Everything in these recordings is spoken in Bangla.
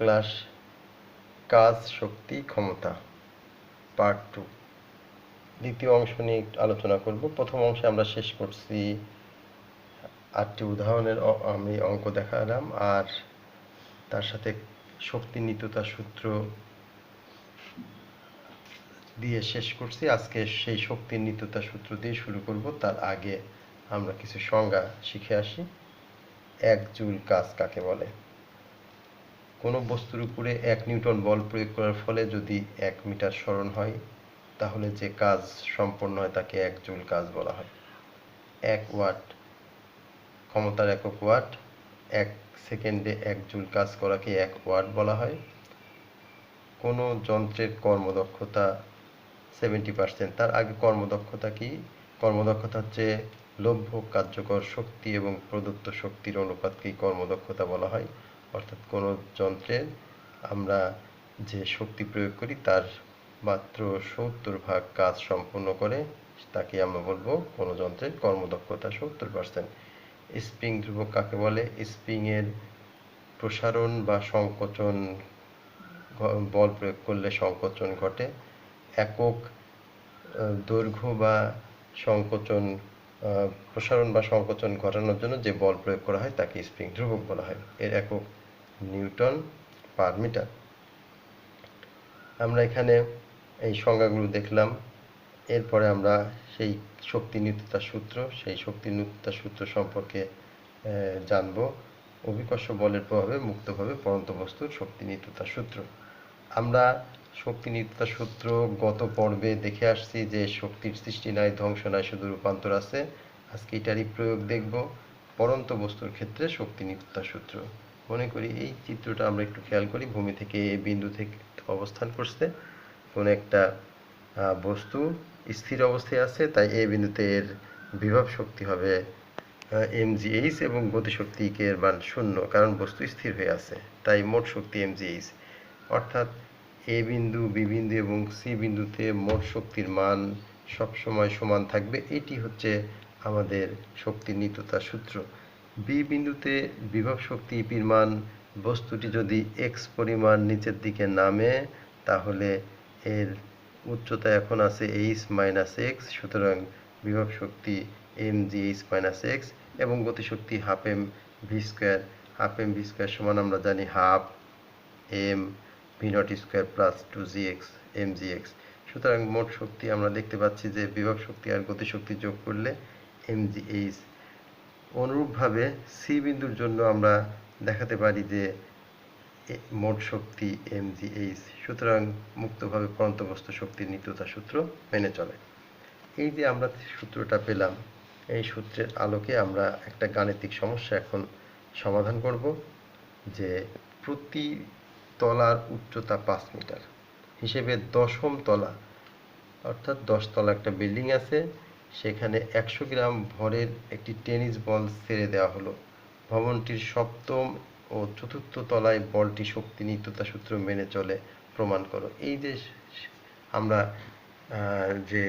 ক্লাস, কাজ, শক্তি, ক্ষমতা পার্ট টু দ্বিতীয় অংশ নিয়ে আলোচনা করব। প্রথম অংশে আমরা শেষ করছি আটটি উদাহরণের আমি অঙ্ক দেখালাম। আর তার সাথে শক্তি নিত্যতা সূত্র দিয়ে শেষ করছি। আজকে সেই শক্তির নিত্যতা সূত্র দিয়ে শুরু করব। তার আগে আমরা কিছু সংজ্ঞা শিখে আসি। এক জুল কাজ কাকে বলে? কোনো বস্তুর উপরে এক নিউটন বল প্রয়োগ করার ফলে যদি এক মিটার সরণ হয়, তাহলে যে কাজ সম্পন্ন হয় তাকে এক জুল কাজ বলা হয়। এক ওয়াট ক্ষমতার একক ওয়াট, এক সেকেন্ডে এক জুল কাজ করাকে এক ওয়াট বলা হয়। কোনো যন্ত্রের কর্মদক্ষতা সেভেন্টি পার্সেন্ট তার আগে কর্মদক্ষতা কি? কর্মদক্ষতা হচ্ছে লভ্য, কার্যকর শক্তি এবং প্রদত্ত শক্তির অনুপাতকেই কর্মদক্ষতা বলা হয়। অর্থাৎ কোনো যন্ত্রের আমরা যে শক্তি প্রয়োগ করি, তার মাত্র সত্তর ভাগ কাজ সম্পূর্ণ করে, তাকে আমরা বলব কোনো যন্ত্রের কর্মদক্ষতা সত্তর পার্সেন্ট স্প্রিং ধ্রুবক কাকে বলে? স্প্রিংয়ের প্রসারণ বা সংকোচন বল প্রয়োগ করলে সংকোচন ঘটে। একক দৈর্ঘ্য বা সংকোচন প্রসারণ বা সংকোচন ঘটানোর জন্য যে বল প্রয়োগ করা হয়, তাকে স্প্রিং ধ্রুবক বলা হয়। এর একক নিউটন পার মিটার। আমরা এখানে এই সংজ্ঞাগুলো দেখলাম। এরপরে আমরা সেই শক্তি নিত্যতা সূত্র, সেই শক্তি নিত্যতা সূত্র সম্পর্কে জানব। অভিকর্ষ বলের প্রভাবে, মুক্তভাবে পরন্ত বস্তুর শক্তি নিত্যতা সূত্র। আমরা শক্তি নিত্যতা সূত্র গত পর্বে দেখে আসছি যে শক্তির সৃষ্টি নাই, ধ্বংস নাই, শুধু রূপান্তর আছে। আজকে এটারই প্রয়োগ দেখব। পরন্ত বস্তুর ক্ষেত্রে শক্তি নিত্যতা সূত্র। মনে করি এই চিত্রটা আমরা একটু খেয়াল করি। ভূমি থেকে এ বিন্দু থেকে অবস্থান করছে। কোন একটা বস্তু স্থির অবস্থায় আছে, তাই এ বিন্দুতে এর বিভব শক্তি হবে এমজিএইচ এবং গতিশক্তি কে এর মান শূন্য, কারণ বস্তু স্থির হয়ে আছে, তাই মোট শক্তি এমজিএইচ অর্থাৎ এ বিন্দু, বি বিন্দু এবং সি বিন্দুতে মোট শক্তির মান সবসময় সমান থাকবে। এটি হচ্ছে আমাদের শক্তির নিত্যতা সূত্র। বি বিন্দুতে বিভব শক্তি ইপির মান, বস্তুটি যদি এক্স পরিমাণ নিচের দিকে নামে, তাহলে এর উচ্চতা এখন আছে এইচ মাইনাস এক্স সুতরাং বিভব শক্তি M G H minus X এবং গতিশক্তি half M V square half M V square সমান আমরা জানি half M V naught square plus two G X M G X সুতরাং মোট শক্তি আমরা দেখতে পাচ্ছি যে বিভব শক্তি আর গতিশক্তি যোগ করলে এম জি এইচ অনুরূপভাবে সি বিন্দুর জন্য আমরা দেখাতে পারি যে মোট শক্তি এম জি এইচ সুতরাং মুক্তভাবে পরন্ত বস্তু শক্তির নিত্যতা সূত্র মেনে চলে। এই যে আমরা সূত্রটা পেলাম, এই সূত্রের আলোকে আমরা একটা গাণিতিক সমস্যা এখন সমাধান করব, যে প্রতি তলার উচ্চতা পাঁচ মিটার, হিসেবে দশম তলা, অর্থাৎ দশ তলা একটা বিল্ডিং আছে সেখানে একশো গ্রাম ভরের একটি টেনিস বল ছেড়ে দেওয়া হলো। ভবনটির সপ্তম ও চতুর্থ তলায় বলটি শক্তি নিত্যতা সূত্র মেনে চলে, প্রমাণ করো। এই যে আমরা যে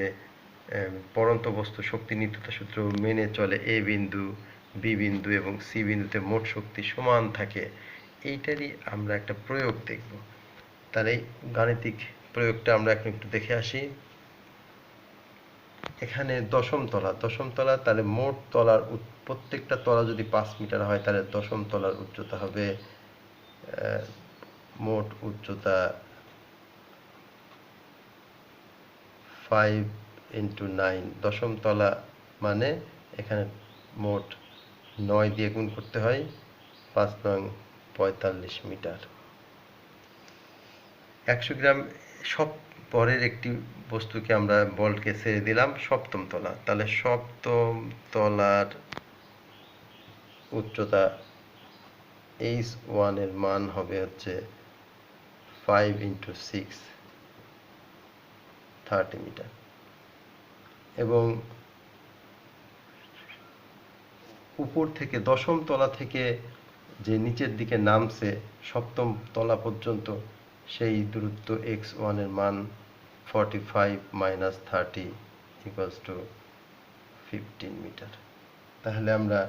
পরন্ত বস্তু শক্তি নিত্যতা সূত্র মেনে চলে, এ বিন্দু, বি বিন্দু এবং সি বিন্দুতে মোট শক্তি সমান থাকে, এইটারই আমরা একটা প্রয়োগ দেখব। তার এই গাণিতিক প্রয়োগটা আমরা এখন একটু দেখে আসি। এখানে দশম তলা। দশম তলা তাহলে মোট তলার প্রত্যেকটা তলা যদি পাঁচ মিটার হয়, তাহলে দশম তলার উচ্চতা হবে মোট উচ্চতা ফাইভ ইন্টু নাইন দশম তলা মানে এখানে মোট নয় দিয়ে গুণ করতে হয়, পাঁচ নং পঁয়তাল্লিশ মিটার। একশো গ্রাম সব পরের একটি বস্তুকে আমরা বলকে ছেড়ে দিলাম, সপ্তম তলা। তাহলে সপ্তম তলার উচ্চতা এইচ ওয়ানের মান হবে হচ্ছে five into six thirty metre এবং উপর থেকে দশম তলা থেকে যে নিচের দিকে নামছে, সপ্তম তলা পর্যন্ত সেই দূরত্ব এক্স ওয়ানের মান forty five minus thirty equals to fifteen metre তাহলে আমরা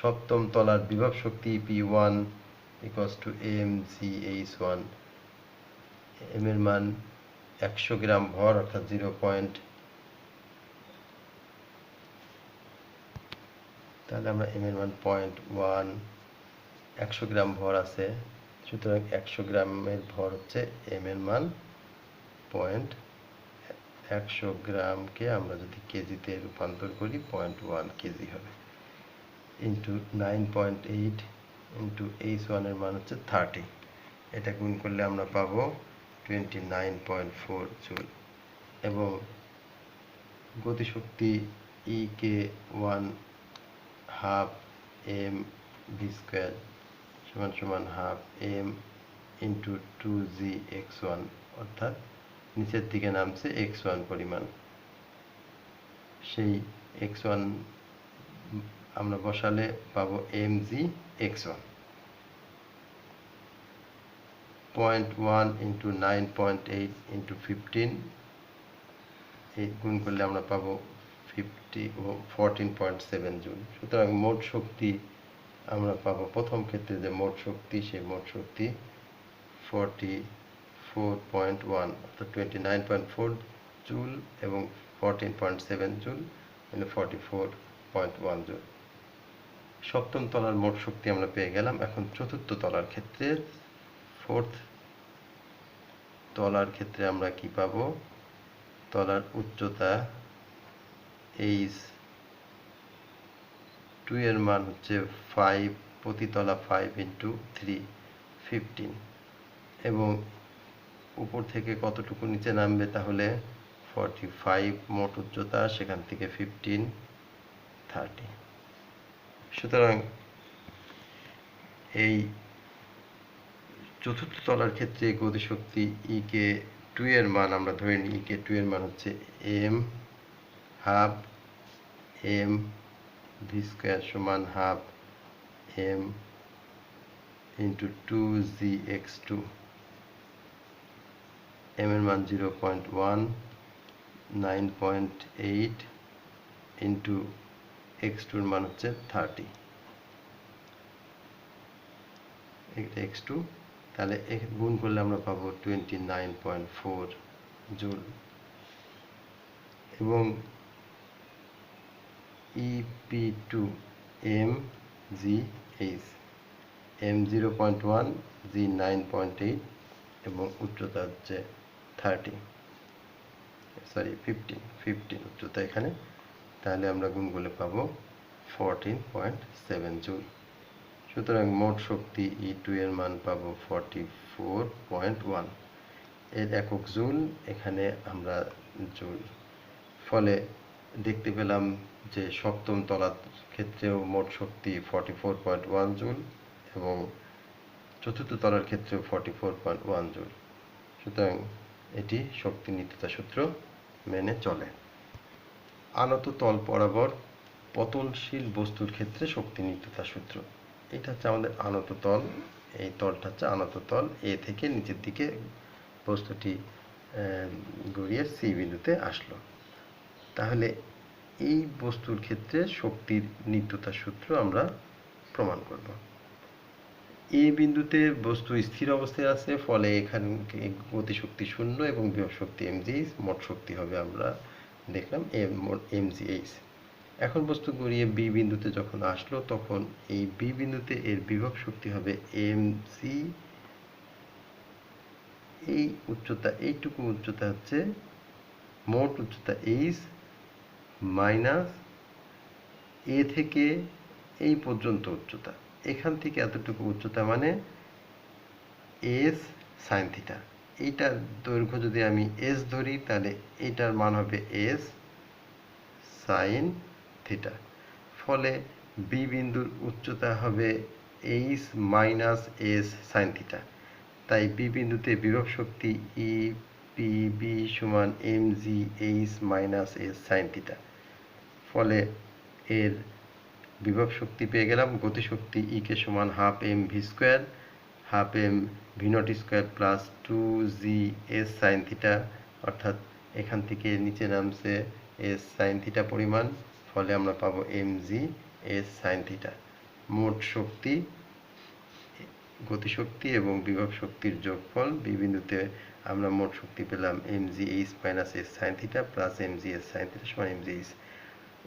সপ্তম তলার বিভব শক্তি P one equals to M G H one M এর মান একশো গ্রাম ভর অর্থাৎ জিরো পয়েন্ট তাহলে আমরা এম এর মান পয়েন্ট ওয়ান একশো গ্রাম ভর আছে, সুতরাং একশো গ্রামের ভর হচ্ছে এম এর মান পয়েন্ট একশো গ্রামকে আমরা যদি কেজিতে রূপান্তর করি পয়েন্ট ওয়ান কেজি হবে। Into nine point eight into H ওয়ানের মান হচ্ছে থার্টি এটা গুণ করলে আমরা পাবো twenty nine point four joule এবং গতিশক্তি E K one half M V square সমান সমান half M into two G X one অর্থাৎ নিচের দিকে নামছে এক্স ওয়ান পরিমাণ। সেই এক্স ওয়ান আমরা বসালে পাবো M G X one point one into nine point eight into fifteen এই গুণ করলে আমরা পাবো ফিফটি ও ফোরটিন পয়েন্ট সেভেন জুল। সুতরাং মোট শক্তি আমরা পাবো প্রথম ক্ষেত্রে যে মোট শক্তি, সেই মোট শক্তি ফর্টি ফোর পয়েন্ট ওয়ান অর্থাৎ twenty nine point four joule এবং ফোরটিন পয়েন্ট সেভেন জুল মানে forty four point one joule সপ্তম তলার মোট শক্তি আমরা পেয়ে গেলাম এখন চতুর্থ তলার ক্ষেত্রে। ফোর্থ তলার ক্ষেত্রে আমরা কি পাব? তলার উচ্চতা এইচ টু এর মান হচ্ছে ফাইভ প্রতি তলা ফাইভ ইন্টু থ্রি ফিফটিন এবং উপর থেকে কতটুকু নিচে নামবে তাহলে ফর্টি ফাইভ মোট উচ্চতা সেখান থেকে ফিফটিন থার্টি সুতরাং এই চতুর্থ তলার ক্ষেত্রে গতিশক্তি ই কে টু এর মান আমরা ধরে নিই ই কে টু এর মান হচ্ছে M half M V square সমান half M into two G X two M এর মান zero point one nine point eight into X টুর মান হচ্ছে থার্টি এক্স টু তাহলে গুণ করলে আমরা পাবো twenty nine point four joule. এবং E P two M G H M zero point one G nine point eight এবং উচ্চতা হচ্ছে থার্টি সরি ফিফটিন ফিফটিন উচ্চতা এখানে। তাহলে আমরা গুণ করলে পাবো ফোরটিন পয়েন্ট সেভেন জুল সুতরাং মোট শক্তি ই টু এর মান পাবো ফর্টি ফোর পয়েন্ট ওয়ানের একক জুল এখানে আমরা জুল। ফলে দেখতে পেলাম যে সপ্তম তলার ক্ষেত্রেও মোট শক্তি forty four point one joule এবং চতুর্থ তলার ক্ষেত্রেও forty four point one joule. সুতরাং এটি শক্তি নিত্যতা সূত্র মেনে চলে। আনত তল বরাবর পতনশীল বস্তুর ক্ষেত্রে শক্তি নিত্যতা সূত্র। এটা হচ্ছে আমাদের আনত তল। এই তলটা হচ্ছে আনত তল। এ থেকে নিচের দিকে বস্তুটি গড়িয়ে সি বিন্দুতে আসলো। তাহলে এই বস্তুর ক্ষেত্রে শক্তির নিত্যতা সূত্র আমরা প্রমাণ করব। এ বিন্দুতে বস্তু স্থির অবস্থায় আছে, ফলে এখানে গতিশক্তি শূন্য এবং বিভব শক্তি এমজি মোট শক্তি হবে আমরা দেখলাম এম এমজিএইচ এখন বস্তু গড়িয়ে বি বিন্দুতে যখন আসলো, তখন এই বি বিন্দুতে এর বিভব শক্তি হবে এম এই উচ্চতা, এইটুকু উচ্চতা হচ্ছে মোট উচ্চতা এইচ মাইনাস এ থেকে এই পর্যন্ত উচ্চতা। এখান থেকে এতটুকু উচ্চতা মানে এস সাইন থিটা এইটার দৈর্ঘ্য যদি আমি এস ধরি, তাহলে এইটার মান হবে এস সাইন থিটা ফলে বি বিন্দুর উচ্চতা হবে H minus S sine theta তাই বি বিন্দুতে বিভব শক্তি ই পি বি সমান M G H minus S sine theta ফলে এর বিভব শক্তি পেয়ে গেলাম, গতিশক্তি ই কে সমান half M V square half M V naught square plus two G S sine theta অর্থাৎ এখান থেকে নিচে নামছে এস সাইন থিটা পরিমাণ, ফলে আমরা পাবো M G S sine theta মোট শক্তি, গতিশক্তি এবং বিভব শক্তির যোগফল, বি বিন্দুতে আমরা মোট শক্তি পেলাম M G H minus S sine theta plus M G S sine theta সমান এম জি এইচ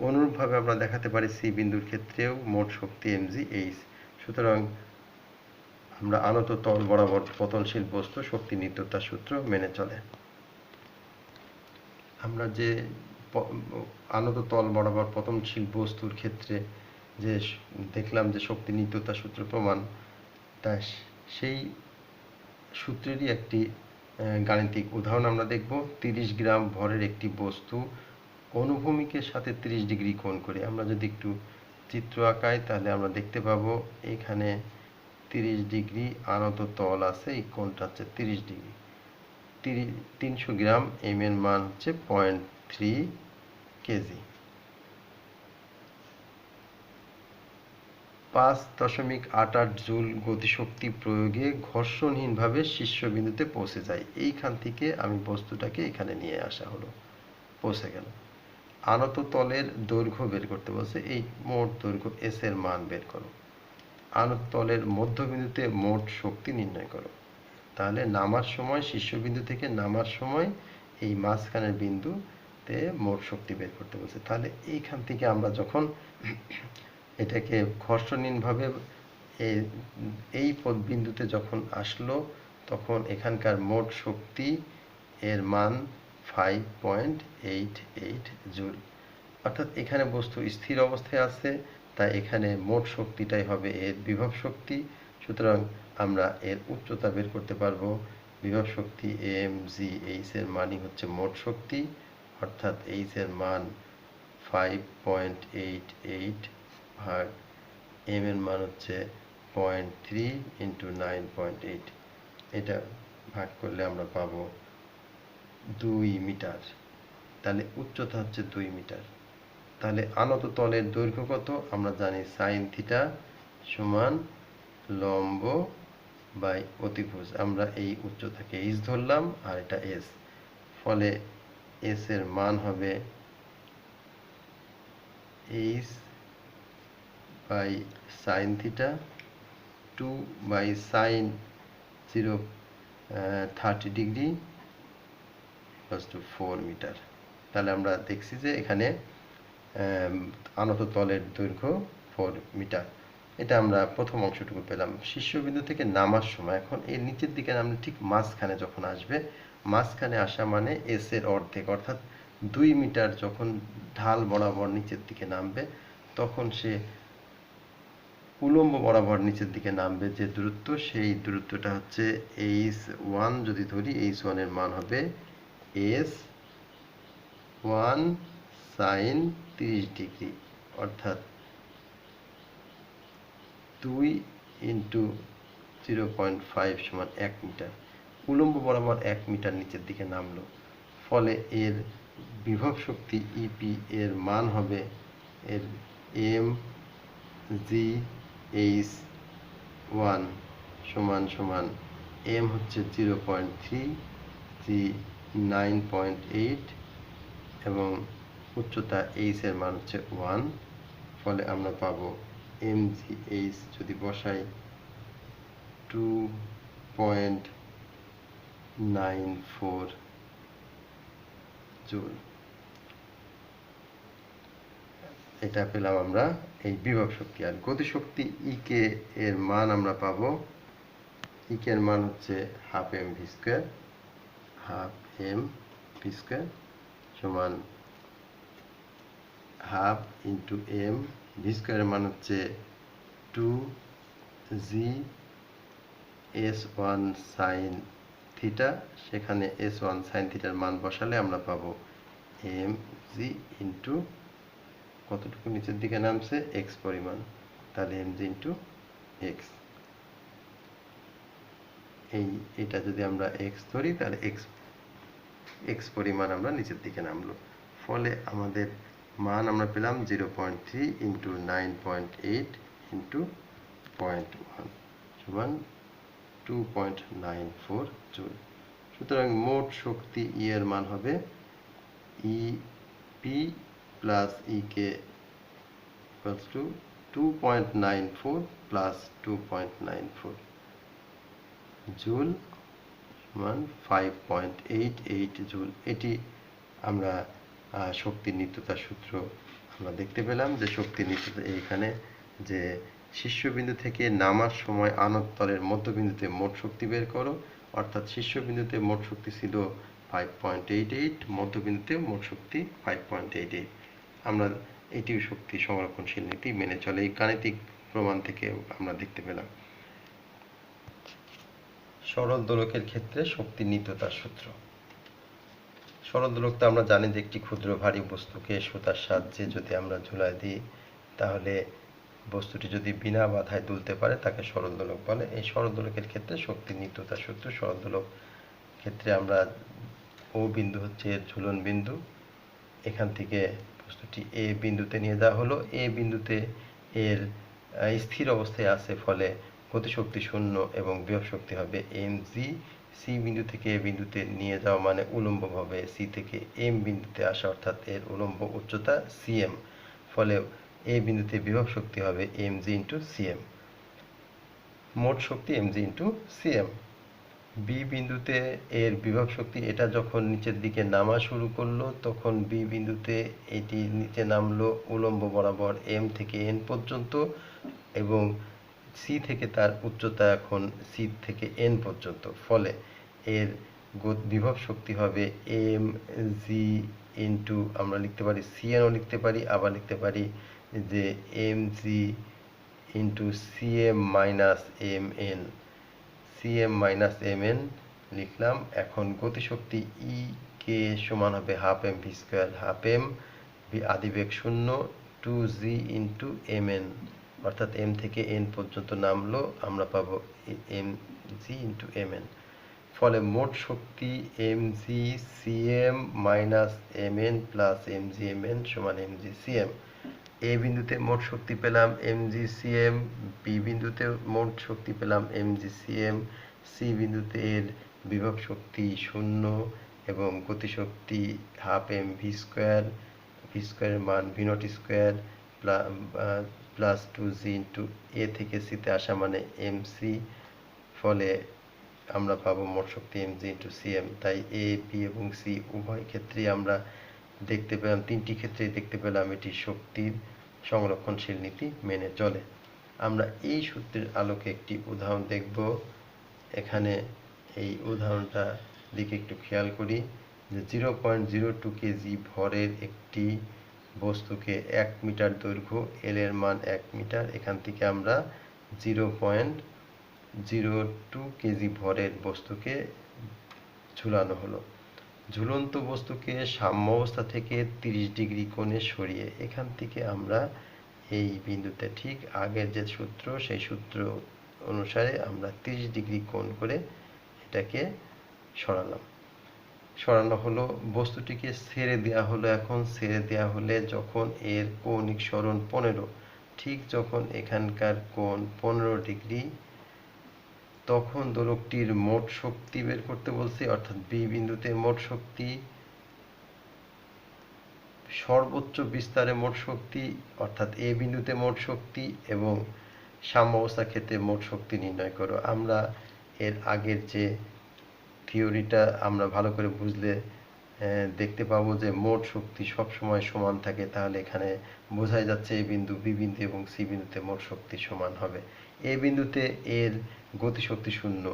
অনুরূপভাবে আমরা দেখাতে পারি সি বিন্দুর ক্ষেত্রেও মোট শক্তি এম জি এইচ সুতরাং আমরা আনত তল বরাবর পতনশীল বস্তু শক্তি নিত্যতার সূত্র মেনে চলে। আমরা যে আনত তল বরাবর পতনশীল বস্তুর ক্ষেত্রে যে দেখলাম যে শক্তি নিত্যতা সূত্র প্রমাণ, তা সেই সূত্রেরই একটি গাণিতিক উদাহরণ আমরা দেখব। তিরিশ গ্রাম ভরের একটি বস্তু অনুভূমিকের সাথে তিরিশ ডিগ্রি কোণ করে। আমরা যদি একটু চিত্র আঁকাই, তাহলে আমরা দেখতে পাবো এখানে তিরিশ ডিগ্রি আনত তল আছে, এই কোণটা হচ্ছে তিরিশ ডিগ্রি। তিরিশ তিনশো গ্রাম এম এর মান হচ্ছে পয়েন্ট থ্রি কেজি। পাঁচ দশমিক আট আট জুল গতিশক্তি প্রয়োগে ঘর্ষণহীনভাবে শীর্ষবিন্দুতে পৌঁছে যায়। এইখান থেকে আমি বস্তুটাকে এখানে নিয়ে আসা হলো, পৌঁছে গেল। আনত তলের দৈর্ঘ্য বের করতে বলছে, এই মোট দৈর্ঘ্য এস এর মান বের করো। আনত তলের মধ্যবিন্দুতে মোট শক্তি নির্ণয় করো। তাহলে নামার সময়, শীর্ষবিন্দু থেকে নামার সময় এই মাঝখানের বিন্দুতে মোট শক্তি বের করতে বলছে। তাহলে এইখান থেকে আমরা যখন এটাকে ঘর্ষণহীনভাবে এ- এই পদ বিন্দুতে যখন আসলো, তখন এখানকার মোট শক্তি এর মান five point eight eight joule অর্থাৎ এখানে বস্তু স্থির অবস্থায় আছে, তাই এখানে মোট শক্তিটাই হবে এর বিভব শক্তি। সুতরাং আমরা এর উচ্চতা বের করতে পারব। বিভব শক্তি এম জি এইচ এর মানই হচ্ছে মোট শক্তি। অর্থাৎ এইচ এর মান ফাইভ পয়েন্ট এইট এইট ভাগ এম এর মান হচ্ছে point three into nine point eight এটা ভাগ করলে আমরা পাবো দুই মিটার। তাহলে উচ্চতা হচ্ছে দুই মিটার। তাহলে আনত তলের দৈর্ঘ্য কত? আমরা জানি সাইন থিটা সমান লম্ব বাই অতিভুজ। আমরা এই উচ্চতাকে এইচ ধরলাম আর এটা এস ফলে এস এর মান হবে H by sine theta two by sine zero thirty degree. Equals to four metre তাহলে আমরা দেখছি যে এখানে আনত তলের দৈর্ঘ্য ফোর মিটার এটা আমরা প্রথম অংশটুকু পেলাম। শীর্ষবিন্দু থেকে নামার সময়, এখন এর নিচের দিকে নামলে ঠিক মাঝখানে যখন আসবে, মাঝখানে আসা মানে এস এর অর্ধেক। অর্থাৎ দুই মিটার যখন ঢাল বরাবর নিচের দিকে নামবে, তখন সে উলম্ব বরাবর নিচের দিকে নামবে যে দূরত্ব। সেই দূরত্বটা হচ্ছে এইচ ওয়ান যদি ধরি এইচ ওয়ানের মান হবে এস ওয়ান সাইন তিরিশ ডিগ্রি অর্থাৎ দুই ইন্টু জিরো পয়েন্ট ফাইভ সমান এক মিটার। উলম্ব বরাবর এক মিটার নিচের দিকে নামলো, ফলে এর বিভব শক্তি ইপি এর মান হবে এর এম জি এইচ ওয়ান সমান সমান এম হচ্ছে zero point three G nine point eight এবং উচ্চতা এইচ এর মান হচ্ছে ওয়ান ফলে আমরা পাবো এম জি এইচ যদি বসাই two point nine four joule এটা পেলাম আমরা এই বিভব শক্তি। আর গতিশক্তি ইকে এর মান আমরা পাবো ইকে এর মান হচ্ছে half M V half M V square সমান হাফ ইন্টু এম ভি স্কোয়ারের মান হচ্ছে two G S one sine theta সেখানে এস ওয়ান সাইন থিটার মান বসালে আমরা পাবো এম জি ইন্টু কতটুকু নিচের দিকে নামছে? এক্স পরিমাণ। তাহলে এম জি ইন্টু এক্স এই, এটা যদি আমরা এক্স ধরি, তাহলে এক্স এক্স পরিমাণ আমরা নিচের দিকে নামলো। ফলে আমাদের মান আমরা পেলাম zero point three into nine point eight into point one সমান two point nine four joule সুতরাং মোট শক্তি ই এর মান হবে E P plus E K equals to two point nine four plus two point nine four joule সমান five point eight eight joule. এটি আমরা আহ, শক্তির নিত্যতার সূত্র আমরা দেখতে পেলাম যে শক্তির নিত্যতা এইখানে যে শীর্ষবিন্দু থেকে নামার সময় আনতরের মধ্যবিন্দুতে মোট শক্তি বের করো অর্থাৎ শীর্ষবিন্দুতে মোট শক্তি ছিল ফাইভ পয়েন্ট এইট এইট মধ্যবিন্দুতে মোট শক্তি ফাইভ পয়েন্ট এইট এইট আমরা এটিও শক্তি সংরক্ষণশীল নীতি মেনে চলে এই গাণিতিক প্রমাণ থেকে আমরা দেখতে পেলাম। সরল দোলকের ক্ষেত্রে শক্তির নিত্যতার সূত্র। সরল দোলক তো আমরা জানি যে একটি ক্ষুদ্র ভারী বস্তুকে সুতার সাহায্যে যদি আমরা ঝুলাই দিই, তাহলে বস্তুটি যদি বিনা বাধায় দুলতে পারে, তাকে সরল দোলক বলে। এই সরল দোলকের ক্ষেত্রে শক্তির নিত্যতার সূত্র। সরল দোলক ক্ষেত্রে আমরা ও বিন্দু হচ্ছে এর ঝুলন বিন্দু। এখান থেকে বস্তুটি এ বিন্দুতে নিয়ে যাওয়া হলো। এ বিন্দুতে এর স্থির অবস্থায় আছে, ফলে গতিশক্তি শূন্য এবং বিভব শক্তি হবে এম জি সি বিন্দু থেকে এ বিন্দুতে নিয়ে যাওয়া মানে উলম্বভাবে সি থেকে এম বিন্দুতে আসা অর্থাৎ এর উলম্ব উচ্চতা সিএম ফলে এ বিন্দুতে বিভব শক্তি হবে এম জি ইন্টু সিএম মোট শক্তি M G into CM B বিন্দুতে এর বিভব শক্তি এটা যখন নিচের দিকে নামা শুরু করল, তখন বি বিন্দুতে এটি নিচে নামলো উলম্ব বরাবর এম থেকে এন পর্যন্ত এবং সি থেকে তার উচ্চতা এখন সি থেকে এন পর্যন্ত। ফলে এর বিভব শক্তি হবে এম জি ইন্টু আমরা লিখতে পারি সিএনও লিখতে পারি, আবার লিখতে পারি যে M G into CM minus M N CM minus M N লিখলাম। এখন গতিশক্তি ই কে সমান হবে half M V square half M আদিবেগ শূন্য two G into M N অর্থাৎ এম থেকে এন পর্যন্ত নামলো, আমরা পাবো M G into M N ফলে মোট শক্তি M G CM minus M N plus M G M N সমান এম জি সিএম এ বিন্দুতে মোট শক্তি পেলাম এম জি সিএম বি বিন্দুতে মোট শক্তি পেলাম এম জি সিএম সি বিন্দুতে এর বিভব শক্তি শূন্য এবং গতিশক্তি half M V square V স্কোয়ারের মান V naught square plus two G into A থেকে সিতে আসা মানে এম সি, ফলে আমরা পাবো মোট শক্তি এম জি ইন্টু সিএম তাই এ, বি এবং সি উভয় ক্ষেত্রেই আমরা দেখতে পেলাম, তিনটি ক্ষেত্রেই দেখতে পেলাম এটি শক্তির সংরক্ষণশীল নীতি মেনে চলে। আমরা এই সূত্রের আলোকে একটি উদাহরণ দেখব। এখানে এই উদাহরণটা দিকে একটু খেয়াল করি যে zero point zero two KG ভরের একটি বস্তুকে এক মিটার দৈর্ঘ্য এল এর মান এক মিটার, এখান থেকে আমরা zero point zero two KG ভরের বস্তুকে ঝুলানো হলো। ঝুলন্ত বস্তুকে সাম্য অবস্থা থেকে তিরিশ ডিগ্রি কোণে সরিয়ে এখান থেকে আমরা এই বিন্দুতে ঠিক আগের যে সূত্র, সেই সূত্র অনুসারে আমরা তিরিশ ডিগ্রি কোণ করে এটাকে সরালাম। সরানো হলো, বস্তুটিকে ছেড়ে দেওয়া হলো এখন। ছেড়ে দেওয়া হলে যখন এর কৌণিক সরণ পনেরো, ঠিক যখন এখানকার কোণ পনেরো ডিগ্রি, তখন দোলকটির মোট শক্তি বের করতে বলছে, অর্থাৎ বি বিন্দুতে মোট শক্তি, সর্বোচ্চ বিস্তারে মোট শক্তি, অর্থাৎ এ বিন্দুতে মোট শক্তি এবং সাম্য অবস্থা ক্ষেত্রে মোট শক্তি নির্ণয় করো। আমরা এর আগের যে থিওরিটা আমরা ভালো করে বুঝলে দেখতে পাবো যে মোট শক্তি সব সময় সমান থাকে, তাহলে এখানে বোঝাই যাচ্ছে এ বিন্দু বি বিন্দু এবং সি বিন্দুতে মোট শক্তি সমান হবে। এ বিন্দুতে এর গতিশক্তি শূন্য,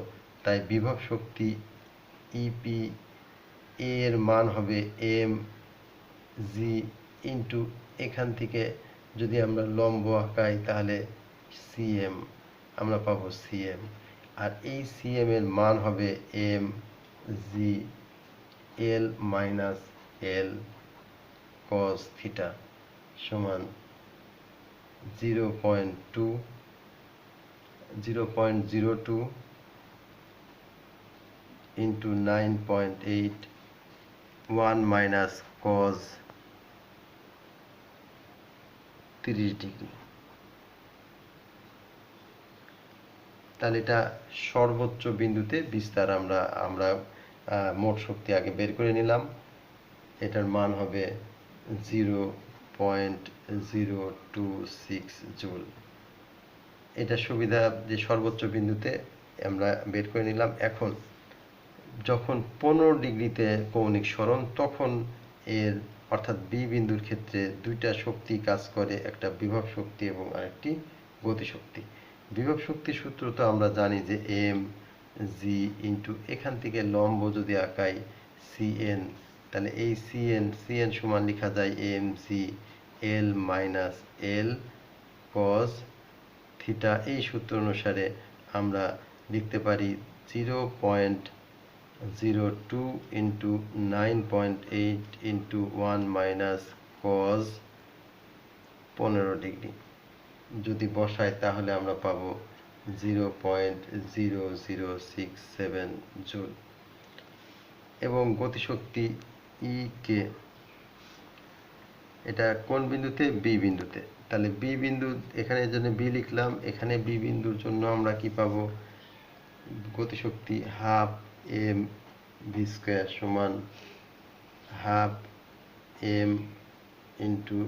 তাই বিভব শক্তি ইপি এর মান হবে এম জি ইন্টু এখান থেকে যদি আমরা লম্ব আঁকাই, তাহলে সিএম আমরা পাবো সিএম আর এই সিএম এর মান হবে M G, L minus L cos theta সমান zero point two zero point zero two into nine point eight one minus cos তিরিশ ডিগ্রি তাহলে এটা সর্বোচ্চ বিন্দুতে বিস্তার আমরা আমরা মোট শক্তি আগে বের করে নিলাম। এটার মান হবে zero point zero two six joule এটা সুবিধা যে সর্বোচ্চ বিন্দুতে আমরা বের করে নিলাম। এখন যখন পনেরো ডিগ্রিতে কৌণিক সরণ, তখন এর অর্থাৎ বি বিন্দুর ক্ষেত্রে দুইটা শক্তি কাজ করে, একটা বিভব শক্তি এবং আরেকটি গতিশক্তি। বিভব শক্তির সূত্র তো আমরা জানি যে এম জি ইন্টু এখান থেকে লম্ব যদি আঁকাই সিএন তাহলে এই সিএন সিএন সমান লেখা যায় M G L minus L cos theta এই সূত্র অনুসারে আমরা লিখতে পারি zero point zero two into nine point eight into one minus cos পনেরো ডিগ্রি যদি বসাই তাহলে আমরা পাবো zero point zero zero six seven joule. এবং গতিশক্তি ই কে এটা কোন বিন্দুতে? বি বিন্দুতে। তাহলে বি বিন্দু, এখানে জন্য বি লিখলাম। এখানে বি বিন্দুর জন্য আমরা কি পাবো? গতিশক্তি হাফ এম ভি স্কোয়ার সমান half M into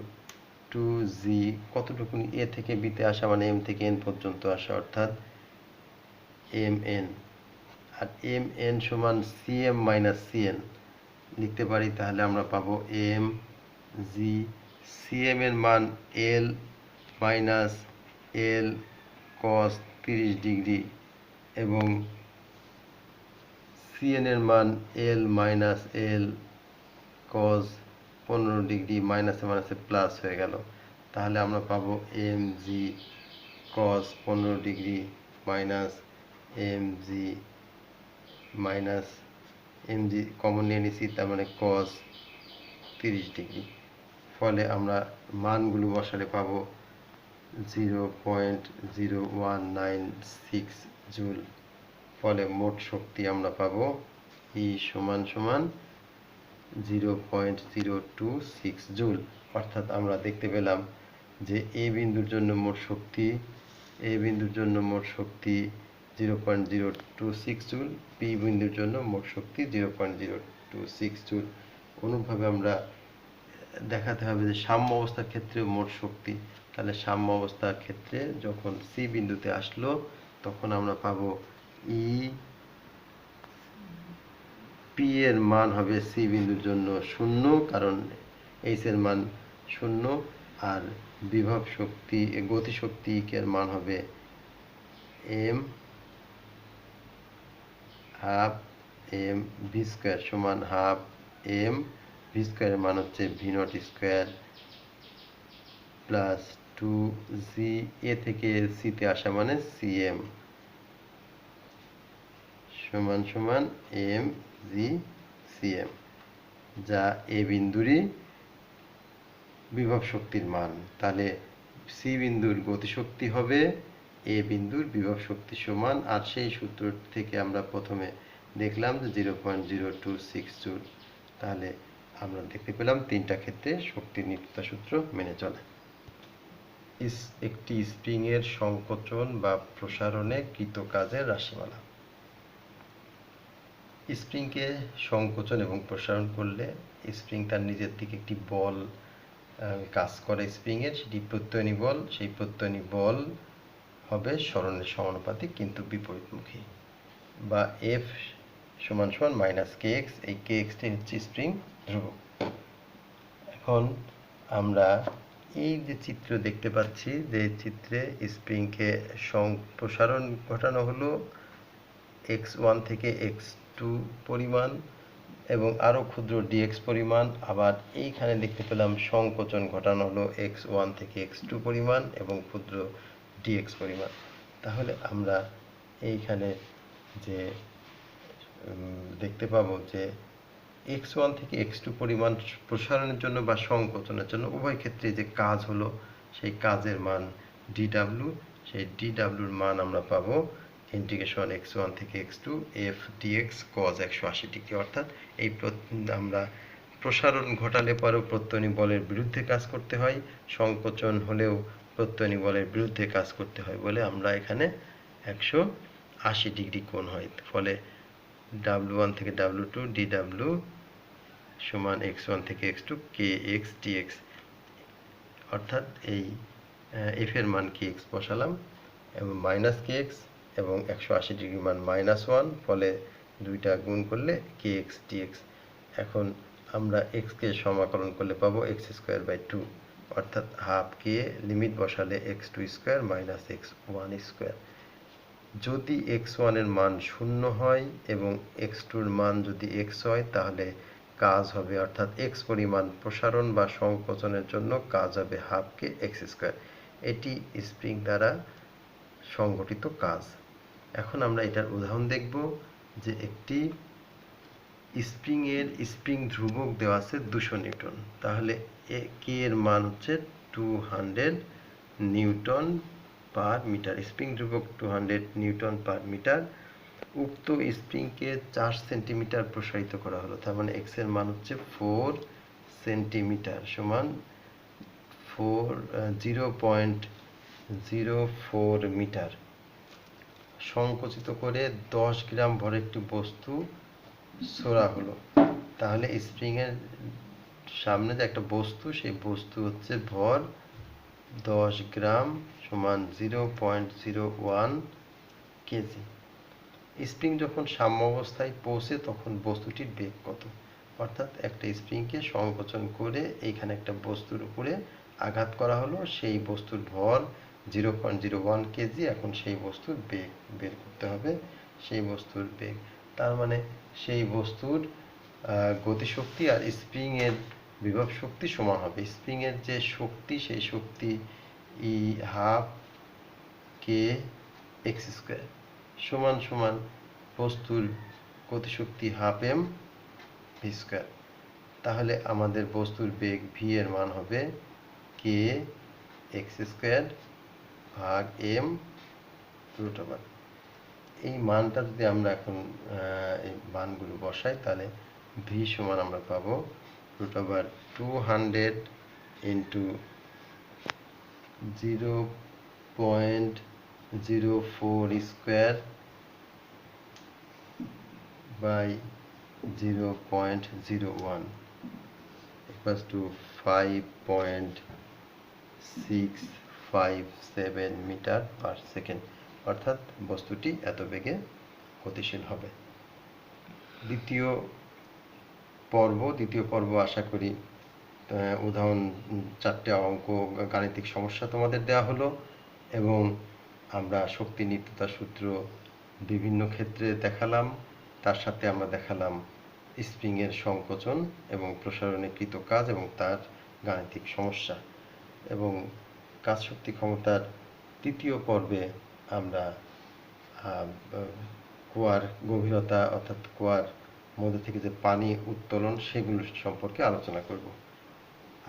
two G কতটুকু এ থেকে বিতে আসা মানে এম থেকে এন পর্যন্ত আসা, অর্থাৎ এম এন আর এম এন সমান C M minus C N লিখতে পারি তাহলে আমরা পাবো এম জি সি এম এর মান এল মাইনাস এল কস তিরিশ ডিগ্রি এবং সিএন এর মান এল মাইনাস এল কজ পনেরো ডিগ্রি মাইনাসে মাইনাসে প্লাস হয়ে গেল। তাহলে আমরা পাবো এম জি কস পনেরো degree minus m g minus m g common নিয়ে নিছি, তার মানে কস তিরিশ ডিগ্রি। ফলে আমরা মানগুলো বসালে পাবো zero point zero one nine six joule. ফলে মোট শক্তি আমরা পাবো ই সমান সমান zero point zero two six joule. অর্থাৎ আমরা দেখতে পেলাম যে এ বিন্দুর জন্য মোট শক্তি, এ বিন্দুর জন্য মোট শক্তি zero point zero two six joule, B বিন্দুর জন্য মোট শক্তি zero point zero two six joule. অনুভাবে আমরা দেখাতে হবে যে সাম্য অবস্থার ক্ষেত্রে মোট শক্তি। তাহলে সাম্য অবস্থার ক্ষেত্রে যখন সি বিন্দুতে আসলো, তখন আমরা পাবো ই পি এর মান হবে সি বিন্দুর জন্য শূন্য, কারণ এইচ এর মান শূন্য, আর বিভব শক্তি গতি শক্তি এর মান হবে m half m v square সমান হাফ এম ভি স্কোয়ারের মান হচ্ছে v nought square plus two g A থেকে সিতে আসা মানে সি এম সমান সমান এম জি সি যা এ বিন্দুরই বিভব শক্তির মান। তাহলে সি বিন্দুর গতিশক্তি হবে এ বিন্দুর বিভব শক্তি সমান, আর সেই সূত্র থেকে আমরা প্রথমে দেখলাম যে zero point zero two six joule তাহলে আমরা দেখতে পেলাম তিনটা ক্ষেত্রে শক্তির নিত্যতা সূত্র মেনে চলে। একটি স্প্রিংয়ের সংকোচন বা প্রসারণে কৃত কাজের রাশিমালা। স্প্রিংকে সংকোচন এবং প্রসারণ করলে স্প্রিং তার নিজের দিকে একটি বল কাজ করে। স্প্রিংয়ের সেটি প্রত্যয়নী বল, সেই প্রত্যয়নী বল হবে সরণের সমানুপাতিক কিন্তু বিপরীতমুখী। বা এফ সমান সমান মাইনাস কে এক্স এই কে এক্সটি হচ্ছে স্প্রিং ধ্রুবক এখন আমরা এই যে চিত্র দেখতে পাচ্ছি, যে চিত্রে স্প্রিংকে প্রসারণ ঘটানো হলো এক্স ওয়ান থেকে এক্স টু পরিমাণ এবং আরও ক্ষুদ্র ডিএক্স পরিমাণ। আবার এইখানে দেখতে পেলাম সংকোচন ঘটানো হলো এক্স ওয়ান থেকে এক্স টু পরিমাণ এবং ক্ষুদ্র ডিএক্স পরিমাণ। তাহলে আমরা এইখানে যে দেখতে পাবো যে এক্স ওয়ান থেকে এক্স টু পরিমাণ প্রসারণের জন্য বা সংকোচনের জন্য উভয় ক্ষেত্রে যে কাজ হলো, সেই কাজের মান ডিডাব্লিউ সেই ডিডাব্লিউর মান আমরা পাবো ইন্টিগ্রেশন এক্স ওয়ান থেকে x two F d x cos একশো আশি ডিগ্রি, অর্থাৎ এই আমরা প্রসারণ ঘটালে পরেও প্রত্যয়নী বলের বিরুদ্ধে কাজ করতে হয়, সংকোচন হলেও প্রত্যয়নী বলের বিরুদ্ধে কাজ করতে হয় বলে আমরা এখানে একশো আশি ডিগ্রি কোণ হয়। ফলে ডাব্লু ওয়ান থেকে ডাব্লু টু ডি ডাব্লু সমান এক্স ওয়ান থেকে এক্স টু কে এক্স ডিএক্স, অর্থাৎ এই এফ এর মান কে এক্স বসালাম এবং মাইনাস কে এক্স এবং একশো আশি ডিগ্রি মান মাইনাস ওয়ান ফলে দুইটা গুণ করলে কে এক্স ডিএক্স এখন আমরা এক্সকে সমাকলন করলে পাবো এক্স স্কোয়ার বাই টু অর্থাৎ হাফ কে লিমিট বসালে x two square minus x one square যদি এক্স ওয়ানের মান শূন্য হয় এবং এক্স টুর মান যদি এক্স হয়, তাহলে কাজ হবে, অর্থাৎ এক্স পরিমাণ প্রসারণ বা সংকোচনের জন্য কাজ হবে হাফ কে এক্স স্কোয়ার এটি স্প্রিং দ্বারা সংগঠিত কাজ। এখন আমরা এটার উদাহরণ দেখব যে একটি স্প্রিং এর স্প্রিং ধ্রুবক দেওয়া আছে দুশো নিউটন। তাহলে এ কে এর মান হচ্ছে two hundred newton per metre. Spring ধ্রুবক two hundred newton per metre. উক্ত স্প্রিংকে চার সেন্টিমিটার প্রসারিত করা হলো। তার মানে এক্সের মান হচ্ছে ফোর সেন্টিমিটার সমান four zero point zero four metre. সংকুচিত করে দশ গ্রাম ভর একটি বস্তু ছোড়া হলো। তাহলে স্প্রিংয়ের সামনে যে একটা বস্তু, সেই বস্তু হচ্ছে ভর দশ গ্রাম সমান zero point zero one KG. Spring যখন সাম্য অবস্থায় পৌঁছে, তখন বস্তুটির বেগ কত? অর্থাৎ একটা স্প্রিংকে সংকোচন করে এইখানে একটা বস্তুর উপরে আঘাত করা হলো, সেই বস্তুর ভর zero point zero one KG এখন সেই বস্তুর বেগ বের করতে হবে, সেই বস্তুর বেগ। তার মানে সেই বস্তুর গতিশক্তি আর স্প্রিংয়ের বিভব শক্তি সমান হবে। স্প্রিংয়ের যে শক্তি, সেই শক্তি E half k x square সমান সমান বস্তুর গতিশক্তি হাফ এম ভি স্কোয়ার। তাহলে আমাদের বস্তুর বেগ ভি এর মান হবে কে এক্স স্কোয়ার ভাগ এম রুট ওভার এই মানটা যদি আমরা এখন এই মানগুলো বসাই, তাহলে ভি সমান আমরা পাবো root over two hundred into zero point zero four square by zero point zero one equals to five point six five seven metre per second অর্থাৎ বস্তুটি এত বেগে গতিশীল হবে। দ্বিতীয় পর্ব দ্বিতীয় পর্ব আশা করি উদাহরণ চারটে অঙ্ক, গাণিতিক সমস্যা তোমাদের দেওয়া হলো এবং আমরা শক্তি নিত্যতা সূত্র বিভিন্ন ক্ষেত্রে দেখালাম। তার সাথে আমরা দেখালাম স্প্রিংয়ের সংকোচন এবং প্রসারণে কৃত কাজ এবং তার গাণিতিক সমস্যা। এবং কাজ শক্তি ক্ষমতার তৃতীয় পর্বে আমরা কুয়ার গভীরতা অর্থাৎ কুয়ার মধ্যে থেকে যে পানি উত্তোলন সেগুলো সম্পর্কে আলোচনা করব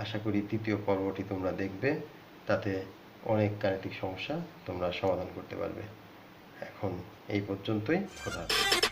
আশা করি তৃতীয় পর্বটি তোমরা দেখবে, তাতে অনেক গাণিতিক সমস্যা তোমরা সমাধান করতে পারবে এখন এই পর্যন্তই হাফেজ।